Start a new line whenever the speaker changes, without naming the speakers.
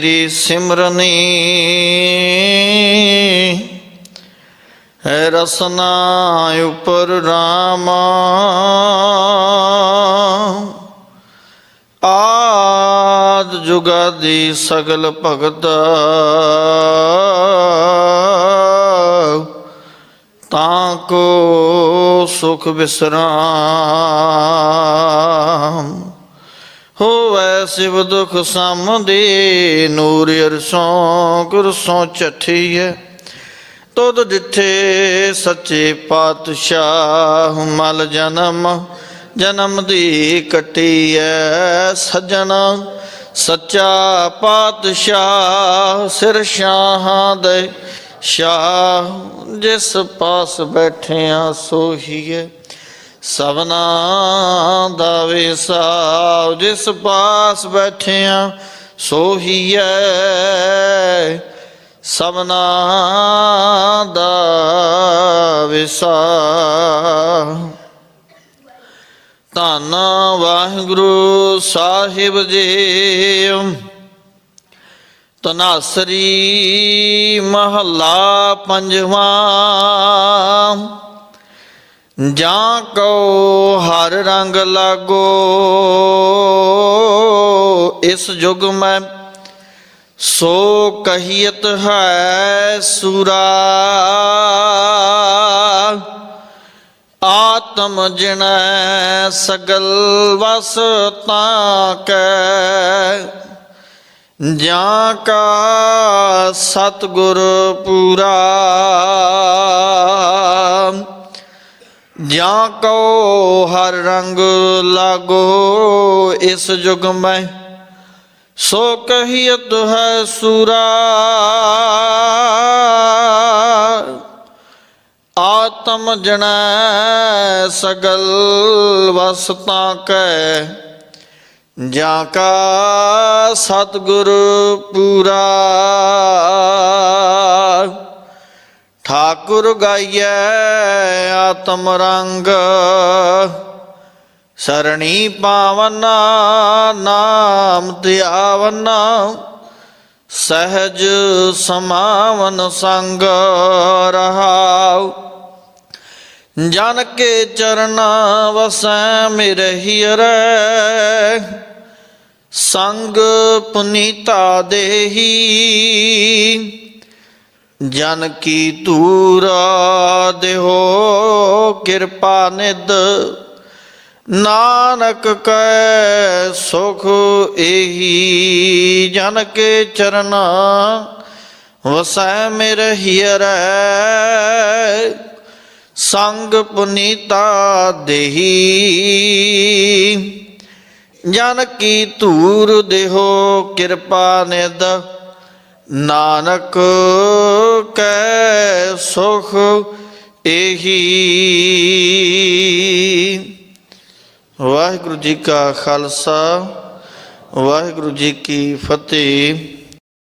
ਮੇਰੀ ਸਿਮਰਨੀ। ਹੈ ਰਸਨਾ ਉਪਰ ਰਾਮ। ਆਦ ਜੁਗਾਦੀ ਸਗਲ ਭਗਤ। ਤਾਂ ਕੋ ਸੁਖ ਵਿਸਰਾਮ ਸਿਵ ਦੁਖ ਸਮਦੇ ਨੂਰ ਅਰਸੋਂ ਗੁਰਸੋਂ ਹੈ ਤੁਧ ਦਿੱਥੇ ਸੱਚੇ ਪਾਤਸ਼ਾਹ ਮਲ ਜਨਮ ਜਨਮ ਦੀ ਕਟੀ ਕਟੀਐ ਸਜਣ। ਸੱਚਾ ਪਾਤਸ਼ਾਹ ਸਿਰ ਸ਼ਾਹਾਂ ਦੇ ਸ਼ਾਹ, ਜਿਸ ਪਾਸ ਬੈਠਿਆ ਸੋਹੀਏ ਸਭਨਾ ਦਾ ਵਿਸਾਉ ਜਿਸ ਪਾਸ ਬੈਠਿਆ ਸੋਹੀਐ। ਸਭਨਾ ਦਾ ਵਿਸਾਉ ਧੰਨ ਵਾਹਿਗੁਰੂ ਸਾਹਿਬ ਜੀ। ਤਨਾਸਰੀ ਮਹੱਲਾ ਪੰਜਵਾਂ। ਜਾਂ ਕੋ ਹਰ ਰੰਗ ਲਾਗੋ, ਇਸ ਯੁਗ ਮੈਂ ਸੋ ਕਹੀਤ ਹੈ ਸੂਰਾ। ਆਤਮ ਜਿਣੈ ਸਗਲ ਵਸ ਤਾਂ ਕੈ, ਜਾਂ ਕਾ ਸਤਗੁਰ ਪੂਰਾ। ਜਾਂ ਕੋ ਹਰ ਰੰਗ ਲਾਗੋ ਇਸ ਯੁਗ ਮੈਂ, ਸੋ ਕਹੀਤ ਹੈ ਸੂਰਾ। ਆਤਮ ਜਣੈ ਸਗਲ ਵਸਤਾਂ ਕੈ, ਜਾਂ ਕਾ ਸਤਗੁਰ ਪੂਰਾ। ਠਾਕੁਰ ਗਾਈਐ ਆਤਮ ਰੰਗ। ਸਰਣੀ ਪਾਵਨ, ਨਾਮ ਧਿਆਵਨ, ਸਹਿਜ ਸਮਾਵਨ ਸੰਗ ਰਹਾਉ। ਜਨ ਕੇ ਚਰਨ ਵਸੈ ਮਿਰਹਿ ਰੈ। ਸੰਗ ਪੁਨੀਤਾ ਦੇਹੀ। ਜਨ ਕੀ ਤੂਰ ਦੇਹੋ ਕਿਰਪਾ ਨਿਦ ਨਾਨਕ ਕੈ ਸੁਖ ਏਹੀ, ਜਨ ਕੇ ਚਰਨ ਵਸੈ ਮੇਰੇ ਹੀਰੈ ਸੰਗ ਪੁਨੀਤਾ ਦੇਹੀ। ਜਨ ਕੀ ਧੂਰ ਦੇਹੋ ਕਿਰਪਾ ਨਿਦ ਨਾਨਕ ਕੈ ਸੁਖ ਇਹੀ। ਵਾਹਿਗੁਰੂ ਜੀ ਕਾ ਖਾਲਸਾ ਵਾਹਿਗੁਰੂ ਜੀ ਕੀ ਫਤਿਹ।